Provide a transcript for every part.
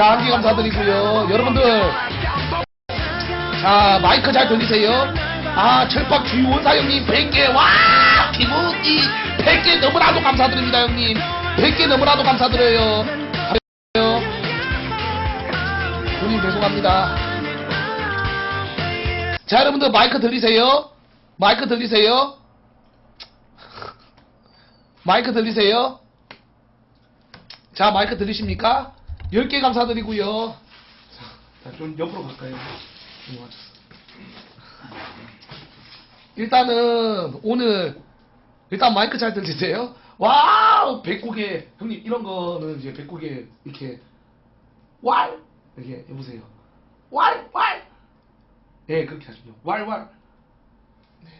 자, 한개 감사드리고요. 여러분들, 자, 마이크 잘 들리세요? 아, 철밥 주원사 형님 100개, 와! 김우기 100개 너무나도 감사드립니다, 형님. 100개 너무나도 감사드려요. 형님, 죄송합니다. 자, 여러분들, 마이크 들리세요? 마이크 들리세요? 마이크 들리세요? 자, 마이크 들리십니까? 10개 감사드리고요. 자, 좀 옆으로 갈까요? 일단은 오늘 일단 마이크 잘 들리세요? 와우! 백국에 형님 이런 거는 이제 백국에 이렇게 왈 이렇게 해보세요. 왈! 왈! 예, 그렇게 하시죠. 왈! 왈! 네.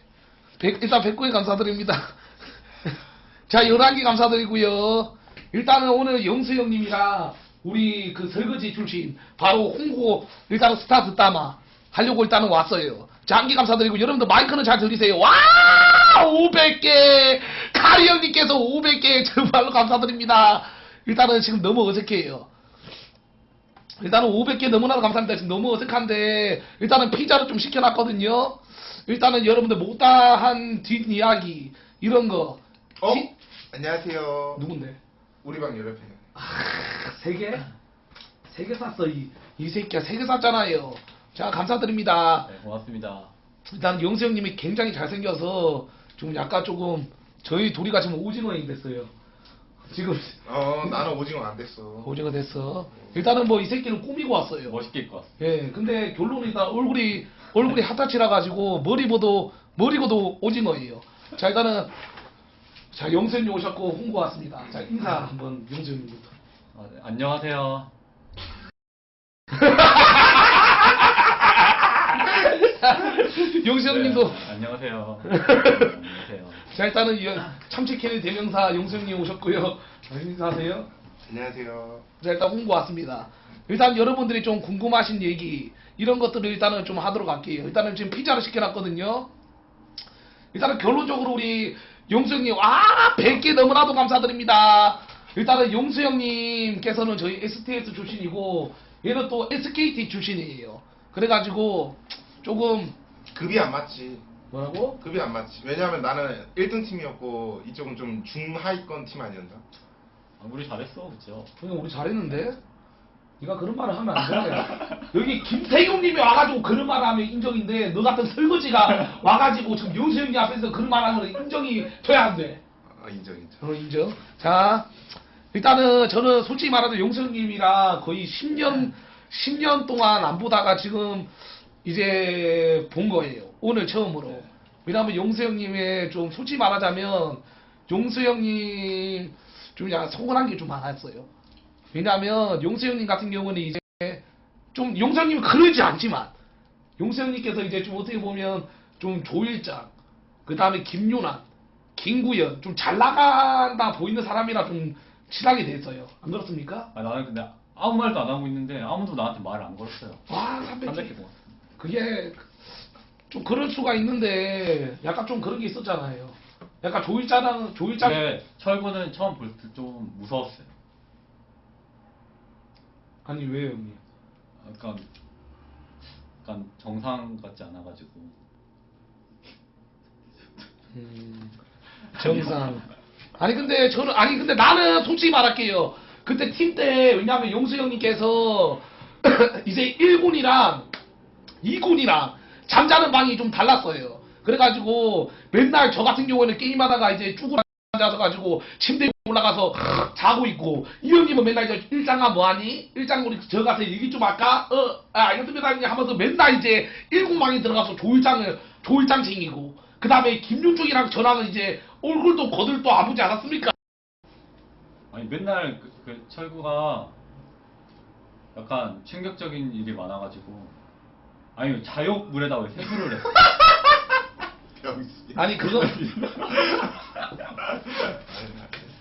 백, 일단 백국에 감사드립니다. 자, 11개 감사드리고요. 일단은 오늘 영수 형님이랑 우리 그 설거지 출신 바로 홍고 일단은 스타트 따마 하려고 일단은 왔어요. 자, 한개 감사드리고 여러분들 마이크는 잘 들리세요. 와! 500개! 카리 형님께서 500개 정말로 감사드립니다. 일단은 지금 너무 어색해요. 일단은 500개 너무나도 감사합니다. 지금 너무 어색한데 일단은 피자를 좀 시켜놨거든요. 일단은 여러분들 못다한 뒷이야기 이런 거 어? 시- 안녕하세요. 누군데? 우리 방 여lep해. 세 개? 세 개 샀어 이, 이 새끼야 세 개 샀잖아요 자 감사드립니다 네, 고맙습니다. 일단 영수 형님이 굉장히 잘생겨서 좀 약간 조금 저희 둘이가 지금 오징어인 됐어요 지금 어, 나는 오징어 안 됐어. 오징어 됐어 일단은 뭐 이 새끼는 꾸미고 왔어요 멋있게 입고 왔어. 예 근데 결론은 일단 얼굴이 얼굴이 핫타치라 가지고 머리보도 머리고도 오징어예요 자 일단은 자 영수 형님 오셨고 홍보 왔습니다 자 인사 한번 영수 형님부터 아, 네, 안녕하세요. 영수 형님도 네, 안녕하세요. 네, 안녕하세요. 자 일단은 이 참치캔의 대명사 용수형님 오셨고요. 인사하세요. 안녕하세요. 자 일단 홍보 왔습니다. 일단 여러분들이 좀 궁금하신 얘기 이런 것들을 일단은 좀 하도록 할게요. 일단은 지금 피자를 시켜놨거든요. 일단은 결론적으로 우리 용수 형님 와 100개 너무나도 감사드립니다. 일단은 용수 형님께서는 저희 STS 출신이고 얘는 또 SKT 출신이에요. 그래가지고 조금 급이 안 맞지. 뭐라고? 급이 안 맞지. 왜냐하면 나는 1등 팀이었고 이쪽은 좀 중하위권 팀 아니었나? 아, 우리 잘했어, 그죠? 그냥 우리 잘했는데? 네가 그런 말을 하면 안 돼. 여기 김태경님이 와가지고 그런 말을 하면 인정인데 너 같은 설거지가 와가지고 지금 영수형님 앞에서 그런 말을 하면 인정이 돼야 안 돼. 아, 인정 인정. 어, 인정. 자, 일단은 저는 솔직히 말하면 용수형님이랑 거의 10년, 10년 동안 안 보다가 지금 이제 본 거예요. 오늘 처음으로. 왜냐면 용수형님의 좀 솔직히 말하자면 용수형님 좀 약간 서운한 게 좀 많았어요. 왜냐면 용수형님 같은 경우는 이제 좀 용수형님은 그러지 않지만 용수형님께서 이제 좀 어떻게 보면 좀 조일장, 그 다음에 김윤환, 김구현 좀 잘 나간다 보이는 사람이라 좀 친하게 됐어요. 안 그렇습니까? 아, 나는 근데 아무 말도 안 하고 있는데 아무도 나한테 말을 안 걸었어요. 와, 300개 300개. 모았어. 그게 좀 그럴 수가 있는데 약간 좀 그런 게 있었잖아요. 약간 조일장, 조일장. 근데 철구는 처음 볼 때 좀 무서웠어요. 아니 왜요, 형님? 약간, 약간 정상 같지 않아가지고. 음, 정상. 아니 근데 저는 아니 근데 나는 솔직히 말할게요. 그때 팀 때 왜냐하면 용수 형님께서 이제 1군이랑 2군이랑 잠자는 방이 좀 달랐어요. 그래가지고 맨날 저 같은 경우에는 게임하다가 이제 쭈그려 앉아서 가지고 침대에 올라가서 자고 있고 이 형님은 맨날 이제 일장아 뭐하니? 일장 우리 저 가서 얘기 좀 할까? 어, 아, 알겠습니다 형님 하면서 맨날 이제 일군방에 들어가서 조일장을 조일장 챙기고 그 다음에 김윤중이랑 저랑은 이제 얼굴도 거들도 아프지 않았습니까? 아니, 맨날 그, 그 철구가 약간 충격적인 일이 많아가지고. 아니, 자욕물에다 왜 세수를 해? 병신. 아니 그거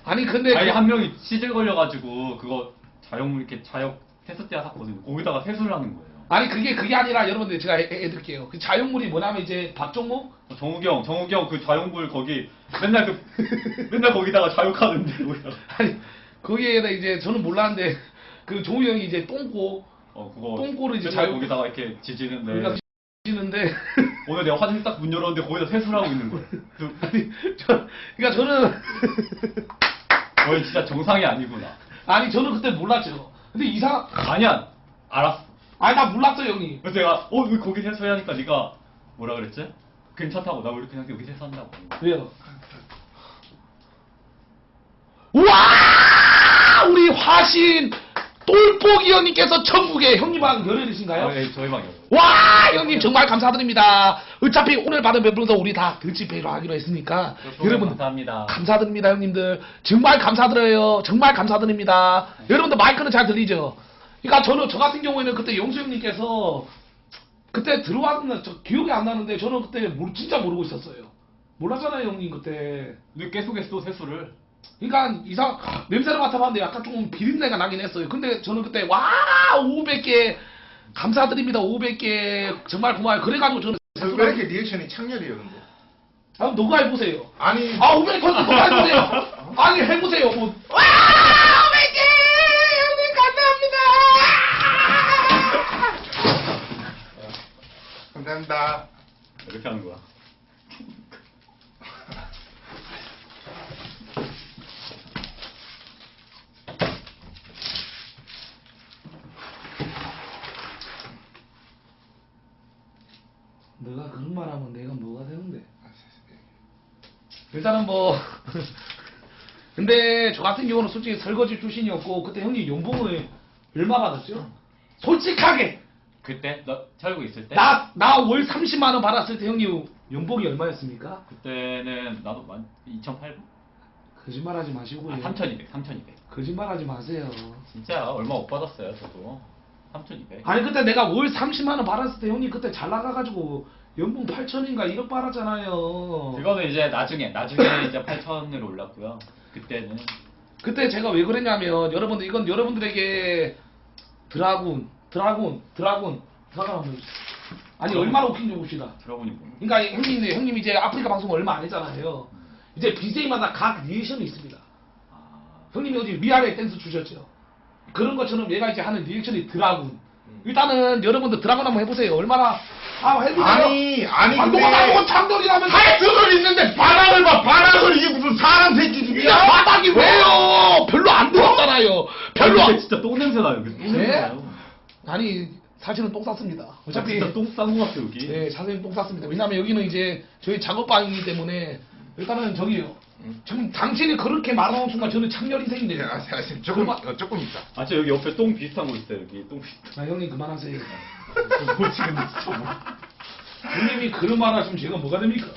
아니 근데 아니 그- 한 명이 치질 걸려가지고 그거 자욕물 이렇게 자욕 테스트야 샀거든요. 거기다가 세수를 하는 거예요. 아니 그게 그게 아니라 여러분들 제가 해, 해드릴게요. 그 자연물이 뭐냐면 이제 박종목 정욱이 형, 정욱이 형 그 자욕물 거기 맨날 그 맨날 거기다가 자욕하는데 거기다가. 아니 거기에다 이제 저는 몰랐는데 그 종우 형이 이제 똥꼬 어 그거 똥꼬를 이제 맨날 잘- 거기다가 이렇게 지지는데 우리가 지는데 오늘 내가 화장실 딱 문 열었는데 거기다 세수를 하고 있는 거야. 그- 아니 저 그러니까 저는 거의 진짜 정상이 아니구나. 아니 저는 그때 몰랐죠. 근데 이상 아니야 알았어. 아니 나 몰랐어 형님. 그래서 내가 어 왜 거기 세수하니까 네가 뭐라 그랬지? 괜찮다고 나 원래 그냥 여기 세수한다고. 왜요? 와 우리 화신 똘뽀기 형님께서 천국에 형님랑 열혈이신가요? 아, 네, 저희 방이요. 와 형님 정말 감사드립니다. 어차피 오늘 받은 배분도 우리 다 드치페이로 하기로 했으니까 여러분 감사합니다. 감사드립니다 형님들 정말 감사드려요 정말 감사드립니다 여러분들 마이크는 잘 들리죠 그러니까 저는 저 같은 경우에는 그때 영수 형님께서 그때 들어왔나 저 기억이 안 나는데 저는 그때 모르- 진짜 모르고 있었어요 몰랐잖아요 형님 그때 근데 계속 했어 세수를. 그러니까 이상 냄새를 맡아봤는데 약간 조금 비린내가 나긴 했어요 근데 저는 그때 와 500개 감사드립니다 500개 정말 고마워요 그래가지고 저는 왜 이렇게 리액션이 창렬이에요 근데? 한번 너가 해보세요 아니 아, 500개 더 너가 해보세요. 아니, 해보세요. 뭐. 와, 500개! 형님, 감사합니다! 감사합니다. 이렇게 하는 거야. 너가 그런 말 하면 내가 뭐가 되는데? 일단은 뭐. 근데 저 같은 경우는 솔직히 설거지 출신이었고, 그때 형님 연봉을 얼마 받았죠? 솔직하게! 그때 너 살고 있을 때? 나, 나 월 30만 원 받았을 때 형님 연봉이 얼마였습니까? 그때는 나도 만 2,800? 거짓말 하지 마시고요. 아 3,200, 3,200. 거짓말 하지 마세요. 진짜 얼마 못 받았어요 저도. 3,200. 아니 그때 내가 월 30만 원 받았을 때 형님 그때 잘 나가가지고 연봉 8천인가 1억 받았잖아요. 그거는 이제 나중에 나중에 이제 8,000으로 올랐고요. 그때는 그때 제가 왜 그랬냐면 여러분들 이건 여러분들에게 드라군, 드라군, 드라군, 드라군 한번 해주세요. 아니 얼마나 웃긴지 봅시다. 들어보니 뭐. 그러니까 형님 형님 이제 아프리카 방송 얼마 안 했잖아요. 이제 BJ마다 각 리액션이 있습니다. 아, 형님이 어디 위아래 댄스 주셨죠? 그런 것처럼 얘가 이제 하는 리액션이 드라군. 일단은 여러분들 드라군 한번 해보세요. 얼마나 아 해보세요. 아니 아니 아, 누가 나보고 장돌이라면서 하이트를 있는데 바람을 봐 바람을 이게 무슨 사람 새끼 집이야? 바닥이 왜요? 별로 안 들었잖아요. 별로 아, 안... 진짜 똥 냄새 나요. 여기 똥 냄새 네? 나요. 아니 사실은 똥 쌌습니다. 어차피 진짜 똥싼거 같아 여기. 네 사실은 똥 쌌습니다. 왜냐면 여기는 이제 저희 작업방이기 때문에 일단은 저기요. 지금 당신이 그렇게 말하는 순간 저는 창렬 인생인데. 네, 아직 아직 조금 그만- 어, 조금 있다. 아, 저 여기 옆에 똥 비슷한 거 있어요. 여기 똥 비슷한. 아 형님 그만하세요. 뭐 지금 진짜 뭐. 형님이 그런 말 하시면 제가 뭐가 됩니까?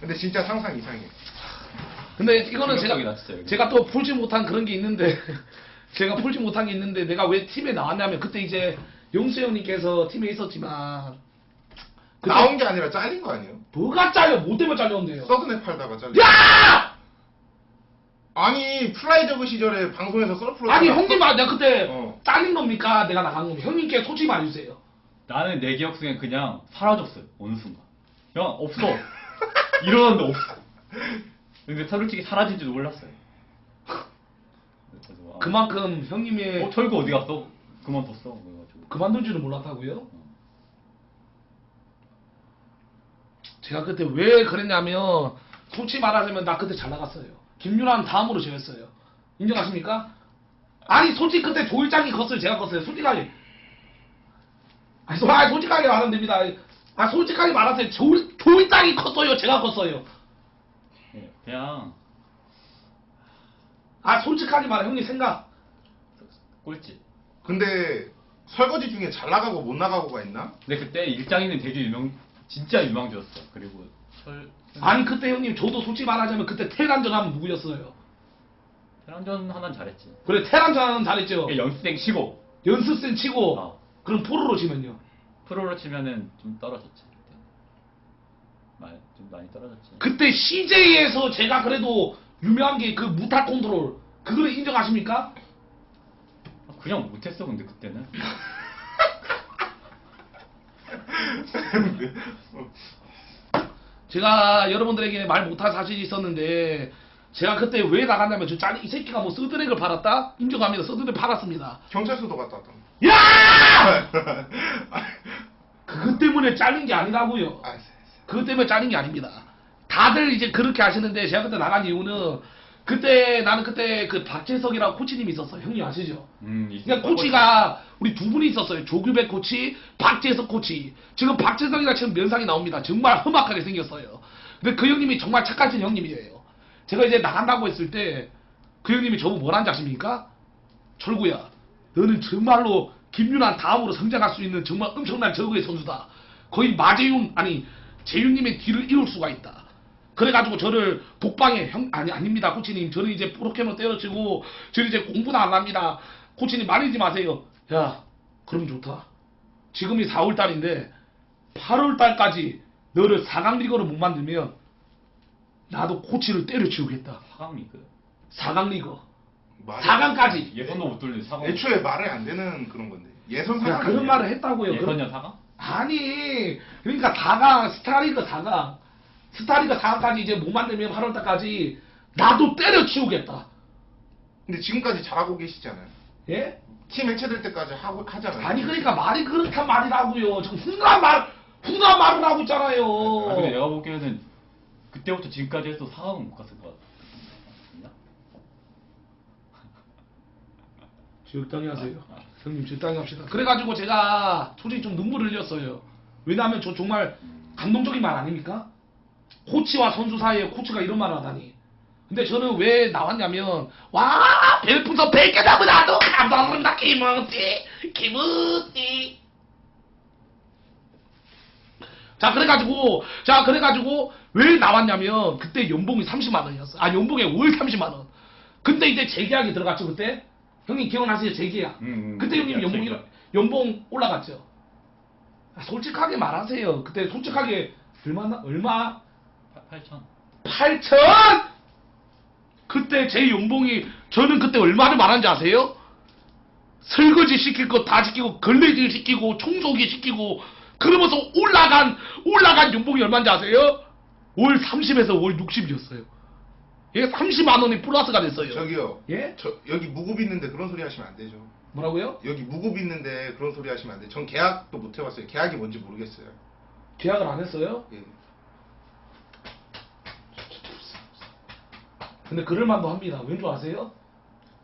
근데 진짜 상상 이상해. 근데 이거는 제가 충격적이다, 진짜, 여기. 제가 또 풀지 못한 그런 게 있는데 제가 풀지 못한 게 있는데 내가 왜 팀에 나왔냐면 그때 이제 용수 형님께서 팀에 있었지만 그때 나온 게 아니라 잘린 거 아니에요? 뭐가 잘려 뭐 때문에 잘렸는데요? 서든에 팔다가 잘린. 야! 아니 플라이 저그 시절에 방송에서 썰프로 아니 형님 말 내가 그때 어. 잘린 겁니까? 내가 나간 겁니까? 형님께 솔직히 말해주세요. 나는 내 기억 속엔 그냥 사라졌어요. 어느 순간. 그냥 없어. 일어났는데 없어. 근데 솔직히 사라진지도 몰랐어요. 그래서, 아, 그만큼 형님의 어, 철구 어디 갔어? 그만뒀어. 그래가지고. 그만둔 줄은 몰랐다고요? 제가 그때 왜 그랬냐면 솔직히 말하자면 나 그때 잘 나갔어요. 김유란 다음으로 저였어요. 인정하십니까? 아니 솔직히 그때 조일장이 컸어요. 제가 컸어요. 솔직하게. 아니, 솔직하게 말하면 됩니다. 아 솔직하게 말하세요. 조일, 조일장이 컸어요. 제가 컸어요. 예, 그냥 아 솔직하게 말해 형님 생각. 꼴찌. 근데 설거지 중에 잘 나가고 못 나가고가 있나? 근데 그때 일장이는 되게 유명, 진짜 유망주였어. 그리고 철. 아니 그때 형님 저도 솔직히 말하자면 그때 테란전 하면 누구였어요? 테란전 하나는 잘했지. 그래 테란전 하면 잘했죠. 그게 연습생 치고 연습생 치고 어. 그럼 프로로 치면요. 프로로 치면은 좀 떨어졌지. 그때. 많이 좀 많이 떨어졌지. 그때 CJ에서 제가 그래도 유명한 게 그 무탈 컨트롤 그거를 인정하십니까? 그냥 못했어 근데 그때는. 제가 여러분들에게 말 못할 사실이 있었는데 제가 그때 왜 나갔냐면 저 짠이 이 새끼가 뭐 서드렉을 팔았다? 인정합니다. 서드렉 팔았습니다. 경찰서도 갔다 왔다. 야! 그것 때문에 잘린 게 아니라고요. 알았어, 알았어. 그것 때문에 잘린 게 아닙니다. 다들 이제 그렇게 하시는데 제가 그때 나간 이유는 그때 나는 그때 그 박재석이라고 코치님이 있었어요. 형님 아시죠? 음, 이- 그러니까 코치가 우리 두 분이 있었어요. 조규백 코치, 박재석 코치. 지금 박재석이가 지금 면상이 나옵니다. 정말 험악하게 생겼어요. 근데 그 형님이 정말 착하신 형님이에요. 제가 이제 나간다고 했을 때 그 형님이 저보고 뭐라는 지 아십니까? 철구야, 너는 정말로 김윤환 다음으로 성장할 수 있는 정말 엄청난 저그의 선수다. 거의 마재윤 아니 재윤님의 뒤를 이룰 수가 있다. 그래가지고 저를 독방에 형 아니 아닙니다 코치님 저는 이제 프로캐머 때려치고 저는 이제 공부도 안 합니다 코치님 말리지 마세요 야 그럼 좋다 지금이 4월달인데 8월달까지 너를 4강 리거로 못 만들면 나도 코치를 때려치우겠다 사강 리그. 4강 리거 말이- 4강까지 예선도 못 돌리는 사강. 애초에 말이 안 되는 그런 건데. 예선 야, 상황. 그런 말을 했다고요 그런- 예선이야 사강? 아니 그러니까 4강 스타리그 4강 스타리그 4강까지 이제 못 만들면 8월달까지 나도 때려치우겠다 근데 지금까지 잘하고 계시잖아요. 예? 팀 해체될 때까지 하고 하잖아요. 아니 그러니까 말이 그렇단 말이라고요 지금 훈훈한 말 훈훈한 말을 하고 있잖아요 아, 근데 내가 보기에는 그때부터 지금까지 해도 사강은 못 갔을 것 같아. 맞나? 적당히 하세요. 형님 적당히 합시다. 그래가지고 제가 솔직히 좀 눈물을 흘렸어요. 왜냐하면 저 정말 감동적인 말 아닙니까? 코치와 선수 사이에 코치가 이런 말을 하다니. 근데 저는 왜 나왔냐면 와 별풍선 100개 나보다도 감사합니다. 김은지 김은지 자 그래가지고 자 그래가지고 왜 나왔냐면 그때 연봉이 30만 원이었어. 아 연봉에 월 30만 원. 근데 이제 재계약이 들어갔죠 그때 형님 기억나세요 재계약 음, 음, 그때 형님 연봉 재계약. 연봉 올라갔죠 아, 솔직하게 말하세요 그때 솔직하게 얼마나 얼마 8천. 8천 그때 제 연봉이 저는 그때 얼마를 말한지 아세요? 설거지 시킬 거 다 시키고 걸레질 시키고 청소기 시키고 그러면서 올라간 올라간 연봉이 얼마인지 아세요? 월 30에서 월 60이었어요. 예, 30만 원이 플러스가 됐어요. 저기요. 예? 저 여기 무급 있는데 그런 소리 하시면 안 되죠. 뭐라고요? 여기 무급 있는데 그런 소리 하시면 안 돼. 전 계약도 못 해봤어요. 계약이 뭔지 모르겠어요. 계약을 안 했어요? 예. 근데 그럴만도 합니다. 왠 줄 아세요?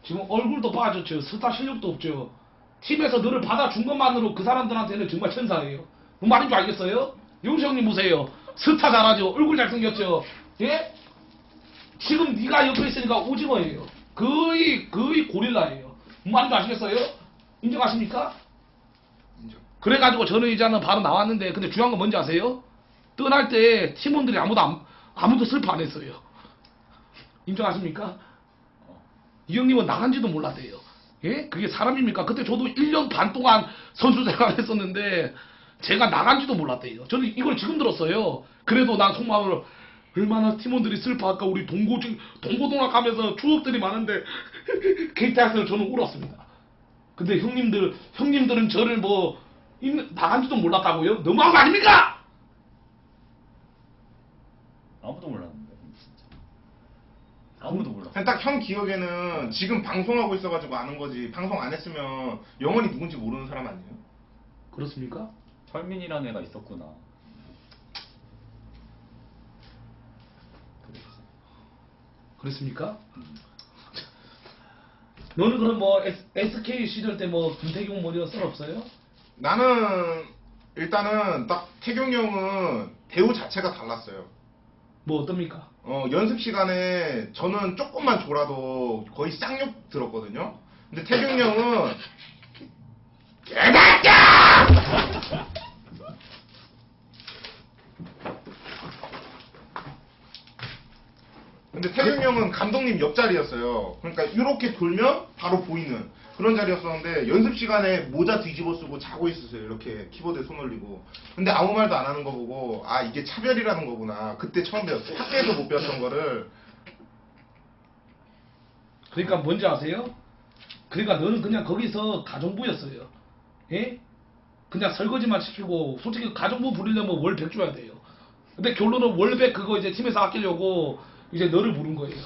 지금 얼굴도 빠졌죠. 스타 실력도 없죠. 팀에서 너를 받아준 것만으로 그 사람들한테는 정말 천사예요. 뭔 말인 줄 알겠어요? 용수 형님 보세요. 스타 잘하죠. 얼굴 잘생겼죠. 예? 지금 네가 옆에 있으니까 오징어예요. 거의 거의 고릴라예요. 뭔 말인 줄 아시겠어요? 인정하십니까? 인정. 그래가지고 저는 이제는 바로 나왔는데 근데 중요한 건 뭔지 아세요? 떠날 때 팀원들이 아무도 안- 아무도 슬퍼 안 했어요. 인정하십니까? 이 형님은 나간지도 몰랐대요. 예? 그게 사람입니까? 그때 저도 1년 반 동안 선수 생활 했었는데 제가 나간지도 몰랐대요. 저는 이걸 지금 들었어요. 그래도 난 속마음으로 얼마나 팀원들이 슬퍼할까 우리 동고 동고동락 하면서 추억들이 많은데 KT에서 저는 울었습니다. 근데 형님들 형님들은 저를 뭐 있는- 나간지도 몰랐다고요? 너무한 거 아닙니까? 아무도 몰랐는데 진짜. 아무도 몰랐어. 그냥 딱형 기억에는 지금 방송하고 있어가지고 아는 거지. 방송 안 했으면 영원히 누군지 모르는 사람 아니에요? 그렇습니까? 철민이라는 애가 있었구나. 그랬지. 그렇습니까? 너는 그럼 뭐 S, k 시절 때 뭐 김태경 뭐 이런 썰 없어요? 나는 일단은 딱 태경이 형은 대우 자체가 달랐어요. 뭐 어떻습니까? 어, 연습 시간에 저는 조금만 졸아도 거의 쌍욕 들었거든요. 근데 태경이 형은 근데 태경이 형은 감독님 옆자리였어요. 그러니까 이렇게 돌면 바로 보이는 그런 자리였었는데 연습 시간에 모자 뒤집어 쓰고 자고 있었어요. 이렇게 키보드에 손 올리고. 근데 아무 말도 안 하는 거 보고 아 이게 차별이라는 거구나. 그때 처음 배웠어요. 학교에서 못 배웠던 거를 그러니까 뭔지 아세요? 그러니까 너는 그냥 거기서 가정부였어요. 예? 그냥 설거지만 시키고 솔직히 가정부 부리려면 월100 줘야 돼요. 근데 결론은 월100 그거 이제 팀에서 아끼려고 이제 너를 부른 거예요.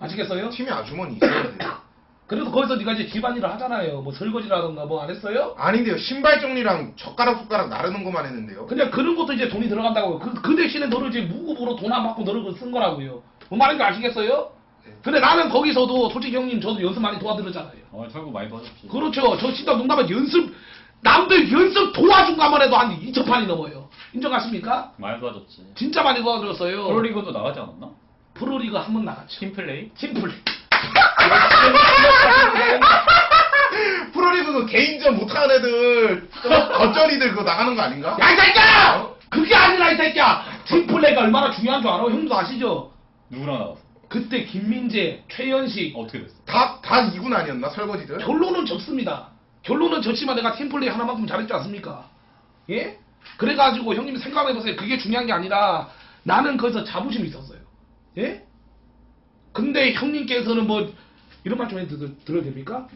아시겠어요? 팀에 아주머니 있어야 돼요. 그래도 거기서 네가 이제 집안일을 하잖아요. 뭐 설거지라던가 뭐 안 했어요? 아닌데요. 신발 정리랑 젓가락 숟가락 나르는 것만 했는데요. 그냥 그런 것도 이제 돈이 들어간다고요. 그, 그 대신에 너를 이제 무급으로 돈 안 받고 너를 그쓴 거라고요. 뭔 말인지 아시겠어요? 네. 근데 나는 거기서도 솔직히 형님 저도 연습 많이 도와드렸잖아요. 어, 철구 많이 도와줬지. 그렇죠. 저 진짜 농담은 연습 남들 연습 도와준 것만 해도 한 2천 판이 넘어요. 인정하십니까? 많이 도와줬지. 진짜 많이 도와드렸어요. 프로리그도 나가지 않았나? 프로리그 한 번 나갔죠. 팀플레이? 팀플레이. 프로리그는 개인전 못하는 애들, 좀 겉절이들 그거 나가는 거 아닌가? 야, 이 새끼야! 그게 아니라, 이 새끼야! 팀플레이가 얼마나 중요한 줄 알아? 형도 아시죠? 누구랑 나갔어? 그때 김민재, 최현식, 어떻게 됐어? 다, 다 2군 아니었나? 설거지들? 결론은 졌습니다. 결론은 졌지만 내가 팀플레이 하나만큼 잘했지 않습니까? 예? 그래가지고 형님 생각해보세요. 그게 중요한 게 아니라 나는 거기서 자부심이 있었어요. 예? 근데 형님께서는 뭐 이런 말 좀 해도 들- 들어도 됩니까?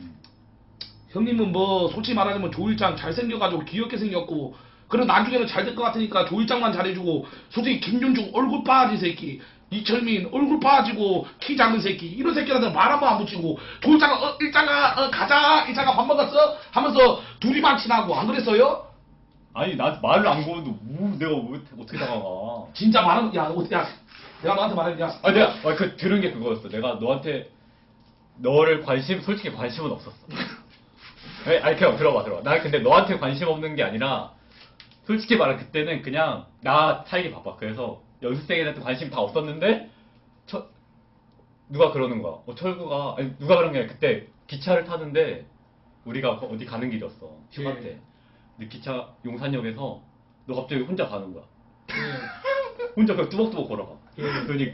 형님은 뭐 솔직히 말하자면 조일장 잘생겨가지고 귀엽게 생겼고 그리고 나중에는 잘 될 것 같으니까 조일장만 잘해주고 솔직히 김윤중 얼굴 빠진 새끼 이철민 얼굴 빠지고 키 작은 새끼 이런 새끼한테 말 한 번 안 붙이고 조일장은 어 일장아 어 가자 일장아 밥 먹었어 하면서 둘이만 친하고 안 그랬어요? 아니 나 말을 안 거는데 뭐 내가 왜, 어떻게 다가가? 진짜 말하면 야 어떻게 야 내가 너한테 야아 내가 아, 그 들은 게 그거였어. 내가 너한테 너를 관심 솔직히 관심은 없었어. 아니, 아니 그냥 들어봐 들어봐. 나 근데 너한테 관심 없는 게 아니라 솔직히 말해 그때는 그냥 나 살기 바빠. 그래서 연습생들한테 관심 다 없었는데 저 누가 그러는 거야. 어 철구가 아니 누가 그런 게 아니라 그때 기차를 타는데 우리가 거- 어디 가는 길이었어 휴가 예. 때. 근데 기차 용산역에서 너 갑자기 혼자 가는 거야. 예. 혼자 그냥 뚜벅뚜벅 걸어가. 예. 그러니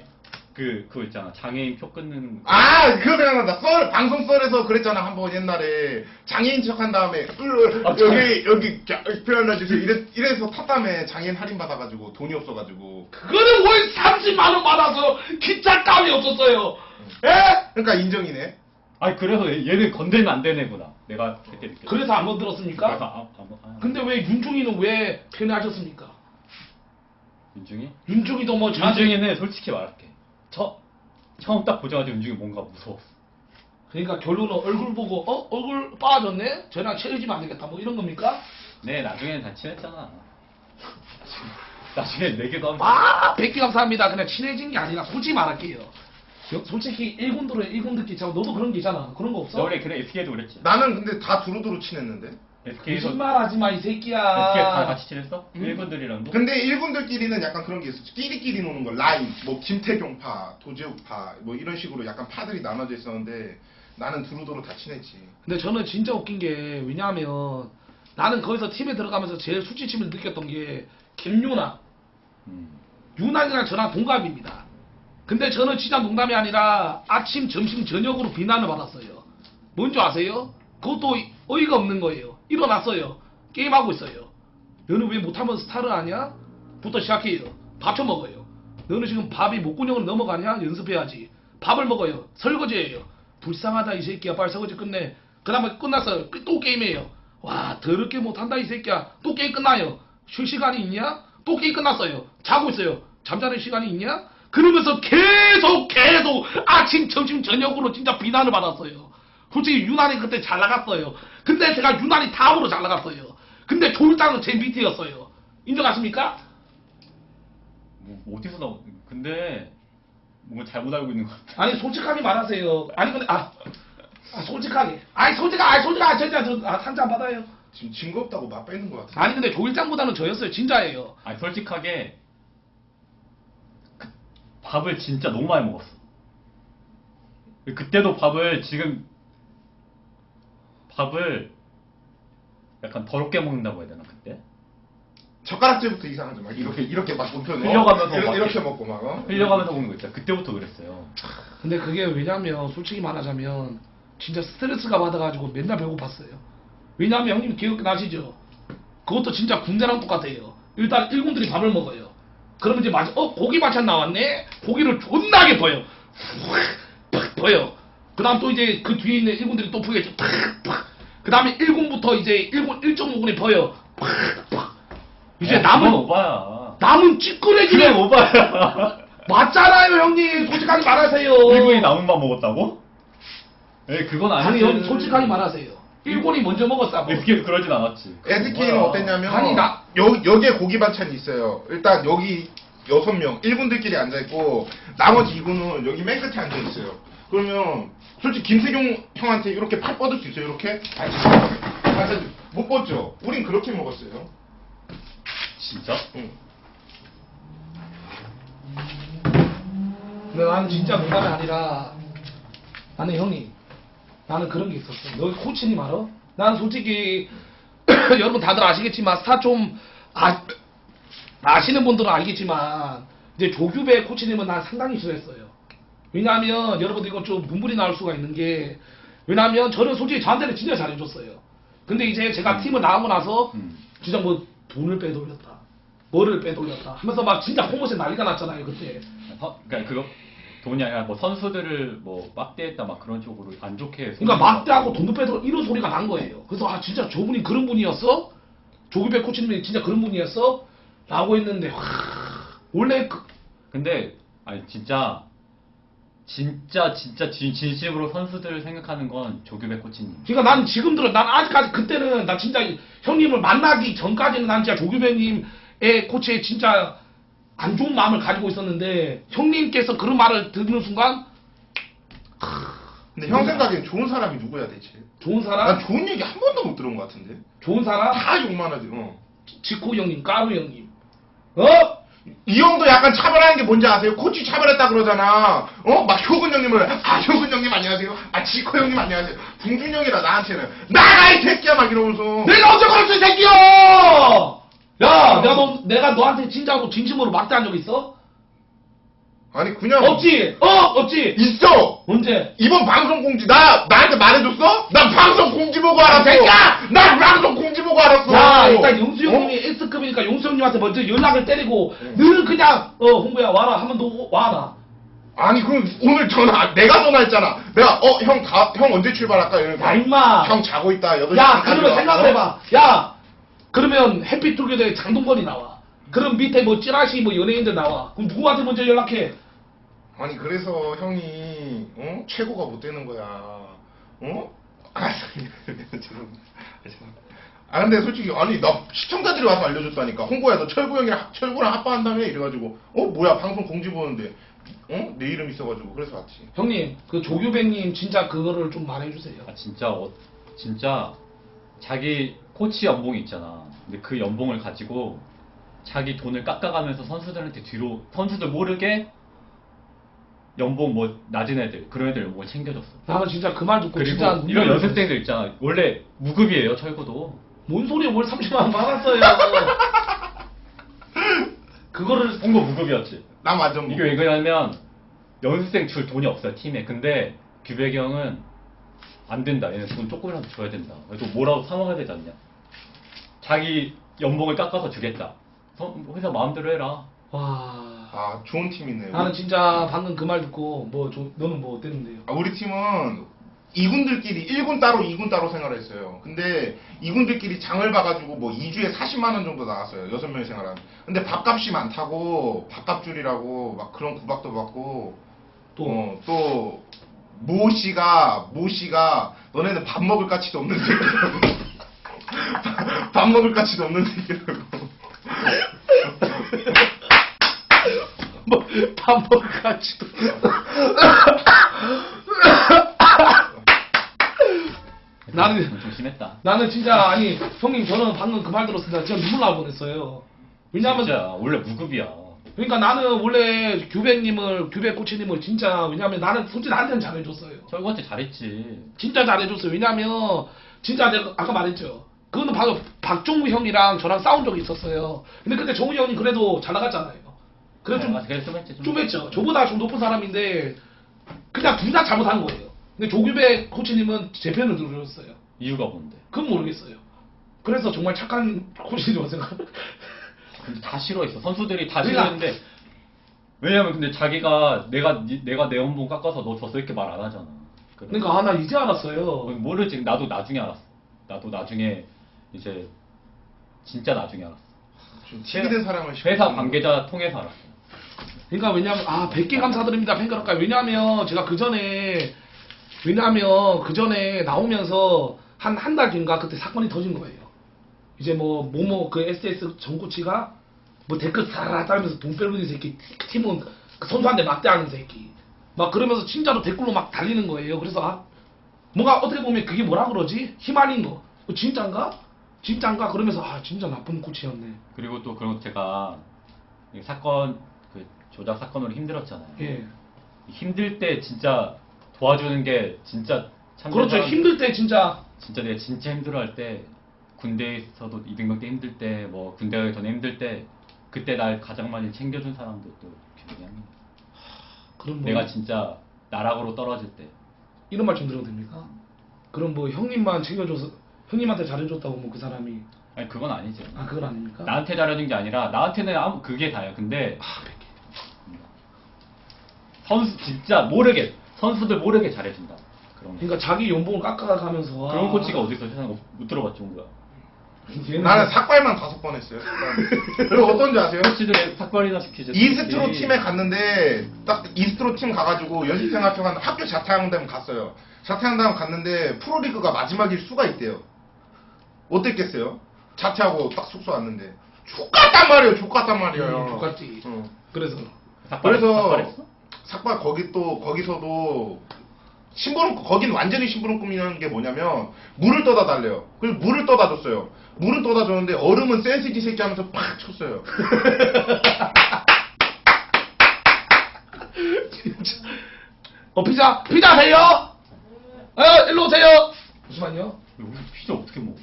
그 그거 있잖아 장애인 표 끊는 아, 그거 생각난다. 썰, 방송 썰에서 그랬잖아. 한 번 옛날에. 장애인 척한 다음에, 으, 아, 여기, 여기, 자, 표현해 주세요. 이래, 이래서 탔다음에 장애인 할인 받아가지고 돈이 없어가지고. 그거는 월 30만 원 받아서 기차 값이 없었어요 예? 그러니까 인정이네. 아니 그래서 얘- 얘는 건들면 안 되는 애구나 내가 그때 느꼈어 그래서 안 건드렸습니까? 그래서 아, 아, 아, 근데 왜 윤중이는 왜 편애하셨습니까? 윤중이? 윤중이도 뭐 저한테 윤중이는 솔직히 말할게. 처, 처음 딱 보자마자 윤중이 뭔가 무서웠어. 그러니까 결론은 얼굴 보고 어? 얼굴 빠졌네? 저랑 친해지면 안 되겠다. 뭐 이런 겁니까? 네 나중에는 다 친했잖아. 나중에 내게도 하면 아 백기 감사합니다. 그냥 친해진 게 아니라 솔직히 말할게요. 여- 솔직히 1군 들어 1군 듣기 참 너도 그런 게 있잖아. 그런 거 없어? 원래 그래 SK도 그랬지. 나는 근데 다 두루두루 친했는데. SK에서 거짓말 하지 마이 새끼야 SK 다 같이 친했어? 음. 일본들이랑도? 근데 일군들끼리는 약간 그런 게 있었지. 끼리끼리 노는 거. 라인, 뭐, 김태경파, 도재욱파, 뭐 이런 식으로 약간 파들이 나눠져 있었는데 나는 두루두루 다 친했지. 근데 저는 진짜 웃긴 게 왜냐하면 나는 거기서 팀에 들어가면서 제일 수치심을 느꼈던 게 김유나 음. 유난이랑 저랑 동갑입니다. 근데 저는 진짜 농담이 아니라 아침, 점심, 저녁으로 비난을 받았어요. 뭔지 아세요? 그것도 어이가 없는 거예요. 일어났어요. 게임하고 있어요. 너는 왜 못하면 스타를 하냐? 부터 시작해요. 밥 처먹어요. 너는 지금 밥이 목구멍을 넘어가냐? 연습해야지. 밥을 먹어요. 설거지해요. 불쌍하다 이 새끼야. 빨리 설거지 끝내. 그 다음에 끝났어요. 끝- 또 게임해요. 와 더럽게 못한다 이 새끼야. 또 게임 끝나요. 쉴 시간이 있냐? 또 게임 끝났어요. 자고 있어요. 잠자는 시간이 있냐? 그러면서 계속 계속 아침 점심 저녁으로 진짜 비난을 받았어요. 솔직히 유난히 그때 잘 나갔어요. 근데 제가 유난히 다음으로 잘 나갔어요. 근데 조일장은 제 밑이었어요. 인정하십니까? 뭐 어디서 나 근데 뭔가 잘못 알고 있는 것 같아 아니 솔직하게 말하세요. 아니 근데 아, 아 솔직하게. 아니 솔직하, 아니 솔직하, 진짜 저한잔 받아요. 지금 증거 없다고 맞 빼는 것 같아. 아니 근데 조일장보다는 저였어요. 진짜예요. 아니 솔직하게 그 밥을 진짜 너무 많이 먹었어. 그때도 밥을 지금 밥을 약간 더럽게 먹는다고 해야 되나 그때? 젓가락질부터 이상하죠. 막 이렇게 이렇게 막 못펴내. 흘려가면서 이렇게, 막 이렇게 먹고 막. 어? 흘려가면서 먹는 거 있잖아. 그때부터 그랬어요. 근데 그게 왜냐면 솔직히 말하자면 진짜 스트레스가 받아가지고 맨날 배고팠어요. 왜냐면 형님 기억나시죠? 그것도 진짜 군대랑 똑같아요. 일단 일군들이 밥을 먹어요. 그러면 이제 마어 고기 반찬 나왔네. 고기를 존나게 버요. 팍 버요. 그 다음 또 이제 그 뒤에 있는 일군들이 또 부여죠. 팍 팍. 그 다음에 1군부터 이제 1군 1.5군이 버요. 팍팍. 이제 어, 남은 오바야. 남은 찌끄레기 그래 오바야. 맞잖아요 형님 솔직하게 말하세요 일본이 남은 밥 먹었다고? 에 그건 아니지. 아니 형님 솔직하게 말하세요 일본이 먼저 먹었다고 SK도 그러진 않았지. SK는 뭐야. 어땠냐면 아니, 나- 여, 여기에 고기 반찬이 있어요. 일단 여기 여섯 명 1군들끼리 앉아 있고 나머지 2군은 여기 맨 끝에 앉아 있어요. 그러면 솔직히 김세경 형한테 이렇게 팔 뻗을 수 있어요. 이렇게 반찬 반찬 못 뻗죠. 우린 그렇게 먹었어요. 진짜? 응. 근데 나는 진짜 농담이 아니라 나는 형님 나는 그런 게 있었어 너 코치님 알아? 나는 솔직히 여러분 다들 아시겠지만 스타 좀 아, 아시는 분들은 알겠지만 이제 조규배 코치님은 난 상당히 싫어했어요 왜냐하면 여러분들 이건 좀 눈물이 나올 수가 있는 게 왜냐하면 저는 솔직히 저한테는 진짜 잘해줬어요 근데 이제 제가 팀을 나가고 나서 음. 진짜 뭐 돈을 빼돌렸다 뭐를 빼돌렸다 하면서 막 진짜 홍보세 난리가 났잖아요 그때 서, 그러니까 그거 돈이 아니라 뭐 선수들을 뭐 막대했다 막 그런 쪽으로 안 좋게. 그러니까 막대하고 돈도 빼돌 이런 소리가 난 거예요. 그래서 아 진짜 저분이 그런 분이었어? 조규배 코치님이 진짜 그런 분이었어? 라고 했는데 와, 원래 그, 근데 아니 진짜 진짜 진짜 진, 진심으로 선수들을 생각하는 건 조규백 코치님. 그러니까 난 지금 들어 난 아직까지 그때는 나 진짜 형님을 만나기 전까지는 난 진짜 조규배님의 코치에 진짜 안 좋은 마음을 가지고 있었는데 형님께서 그런 말을 듣는 순간 근데 형 생각엔 좋은 사람이 누구야 대체? 좋은 난 사람 좋은 얘기 한 번도 못 들은 것 같은데. 좋은 사람 다 욕만 하지. 어. 지코 형님 까루 형님 어? 이 형도 약간 차별하는 게 뭔지 아세요? 코치 차별했다 그러잖아. 어? 막 효근 형님을 아 효근 형님 안녕하세요. 아 지코 형님 안녕하세요. 봉준 형이라 나한테는 나가 이 새끼야 막 이러면서. 내가 언제 그랬어 이 새끼야! 야, 내가 너, 내가 너한테 진짜로 진심으로 막대한 적 있어? 아니 그냥 없지? 어, 없지? 있어. 언제? 이번 방송 공지 나 나한테 말해줬어? 난 방송 공지 보고 알았어. 새끼야! 난 방송 공지 보고 알았어. 야, 일단 용수 형님이 어? S급이니까 용수 형님한테 먼저 연락을 때리고 네. 늘 그냥 어 홍구야 와라 하면 너 와라. 아니 그럼 오늘 전화 내가 전화했잖아. 내가 어 형 다 형 언제 출발할까 이러니까. 야 임마. 형 자고 있다. 여덟 야, 시까지 그러면 와. 생각을 해봐. 야, 그러면 해피투게더에 장동건이 나와. 그럼 밑에 뭐 찌라시 뭐 연예인들 나와. 그럼 누구한테 먼저 연락해? 아니 그래서 형이 어? 최고가 못 되는 거야. 어? 아, 죄송합니다. 아. 아 근데 솔직히 아니 나 시청자들이 와서 알려줬다니까 홍보야 너 철구 형이랑 합- 철구랑 합방한다며 이래가지고 어 뭐야 방송 공지 보는데 어? 내 이름 있어가지고 그래서 왔지 형님, 그 조규배님 진짜 그거를 좀 말해주세요. 아 진짜 어, 진짜 자기 코치 연봉이 있잖아. 근데 그 연봉을 가지고 자기 돈을 깎아가면서 선수들한테 뒤로 선수들 모르게 연봉 뭐 낮은 애들 그런 애들 연봉을 챙겨줬어. 나는 진짜 그 말 듣고 그리고 진짜 이런 연습생들 있잖아. 원래 무급이에요 철구도. 뭔 소리야 뭘 30만 원 받았어요 그거를 홍보 무급이었지. 난 완전 이게 왜 그러냐면 연습생 줄 돈이 없어요 팀에. 근데 규백이 형은 안 된다. 얘는 돈 조금이라도 줘야 된다. 그래서 뭐라도 사 먹어야 되지 않냐. 자기 연봉을 깎아서 주겠다. 선- 회사 마음대로 해라. 와 아 좋은 팀이네 나는 진짜 방금 그 말 듣고 뭐 좀- 너는 뭐 어땠는데요? 아, 우리 팀은 2군들끼리 1군 따로 2군 따로 생활했어요. 근데 2군들끼리 장을 봐가지고 뭐 2주에 40만 원 정도 나왔어요. 6명이 생활한. 근데 밥값이 많다고 밥값줄이라고 막 그런 구박도 받고 또 어, 또 모씨가 모씨가 너네는 밥 먹을 가치도 없는 새끼라고 밥 먹을 가치도 없는 새끼라고 뭐밥 가치도 나는 좀 심했다. 나는 진짜 아니 형님 저는 방금 그 말 들었을 때 진짜 눈물 나올 뻔했어요 왜냐면 진짜 원래 무급이야. 그러니까 나는 원래 규백님을 규백 코치님을 진짜 왜냐면 나는 솔직히 나한테는 잘해줬어요 철구한테 잘했지. 진짜 잘해줬어요. 왜냐면 진짜 내가 아까 말했죠. 그거는 바로 박종우 형이랑 저랑 싸운 적이 있었어요. 근데 그때 종우 형이 그래도 잘 나갔잖아요. 그래 좀, 아, 그래서 좀 했지. 좀 했죠. 저보다 좀 높은 사람인데 그냥 둘 다 잘못한 거예요. 근데 조규배 코치님은 제 편을 들어줬어요. 이유가 뭔데? 그건 모르겠어요. 그래서 정말 착한 코치님이라고 생각. 근데 다 싫어했어. 선수들이 다 그러니까- 싫어했는데 왜냐면 근데 자기가 내가 니- 내가 내 연봉 깎아서 너 줬어 이렇게 말 안 하잖아. 그러니까 아 나 이제 알았어요. 모르지. 나도 나중에 알았어. 나도 나중에 이제 진짜 나중에 알았어. 좀 TV된 사람을 회사 관계자 통해서 알았어. 그러니까 왜냐면 아 100개 감사드립니다. 팬클럽가 왜냐면 제가 그 전에 왜냐면 그 전에 나오면서 한 한 달 뒤인가 그때 사건이 터진 거예요. 이제 뭐 모모 그 SS 전코치가 뭐 댓글 사라 따면서 돈 빼르는 새끼 팀은 그 선수한테 막대하는 새끼. 막 그러면서 진짜로 댓글로 막 달리는 거예요. 그래서 아 뭔가 어떻게 보면 그게 뭐라 그러지? 힘 아닌 거. 어, 진짠가? 진짠가? 그러면서 아 진짜 나쁜 코치였네. 그리고 또 그런 거 제가 이 사건 그 조작 사건으로 힘들었잖아요. 예. 힘들 때 진짜 도와주는 게 진짜 참 그렇죠 힘들 때 진짜 진짜 내가 진짜 힘들어할 때 군대에서도 이등병 때 힘들 때 뭐 군대 가기 전에 힘들 때 그때 날 가장 많이 챙겨준 사람도 또 기억이 합니다. 그런 뭐 내가 진짜 나락으로 떨어질 때 이런 말 좀 들어도 됩니까? 그럼 뭐 형님만 챙겨줘서 형님한테 잘해줬다고 뭐 그 사람이 아니 그건 아니죠. 아 그건 아닙니까? 나한테 잘해준 게 아니라 나한테는 아무 그게 다예요. 근데 아, 백 선수 진짜 모르게 선수들 모르게 잘해준다. 그런 거. 그러니까 자기 연봉을 깎아가면서 그런 아, 코치가 어디 있어 세상에 못 들어봤죠 뭐야. 얘는 나는 삭발만 다섯 번 했어요. 그리고 어떤지 아세요? 코치들의 삭발이나 시키죠. 이스트로 팀에 갔는데 딱 이스트로 팀 가가지고 연습생 학교 간 학교 자퇴한다면 갔어요. 자퇴한다면 갔는데 프로리그가 마지막일 수가 있대요. 어땠겠어요? 자퇴하고 딱 숙소 왔는데 족같단 말이에요. 족같단 말이에요. 음, 족같지. 어. 그래서 삭발, 그래서 삭발했어? 삭발 거기 또 거기서도 심부름 거긴 완전히 심부름 꾸미는 게 뭐냐면 물을 떠다 달래요. 그래서 물을 떠다 줬어요. 물은 떠다 줬는데 얼음은 센스지 새끼 하면서 팍 쳤어요. 어 피자 피자 해요? 어 일로 오세요. 잠시만요. 우리 피자 어떻게 먹어?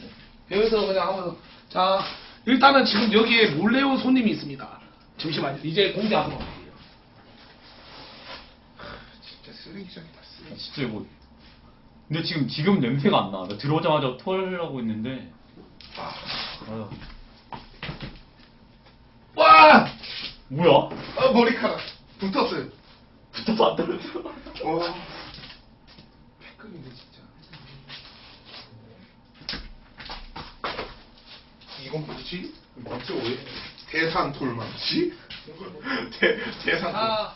여기서 그냥 한번 자 일단은 지금 여기에 몰래 온 손님이 있습니다. 잠시만요. 이제 공개하도록 할게요. 진짜 쓰레기장이다 쓰레기. 진짜 이거. 근데 지금 지금 냄새가 안 나. 나 들어오자마자 토하려고 했는데. 아, 와 뭐야? 아 머리카락 붙었어요. 붙어서 안 떨어져. 와. 패급이네 진짜. 이건 뭐지? 왜? 대산 돌망치? 대 대산. 돌- 아.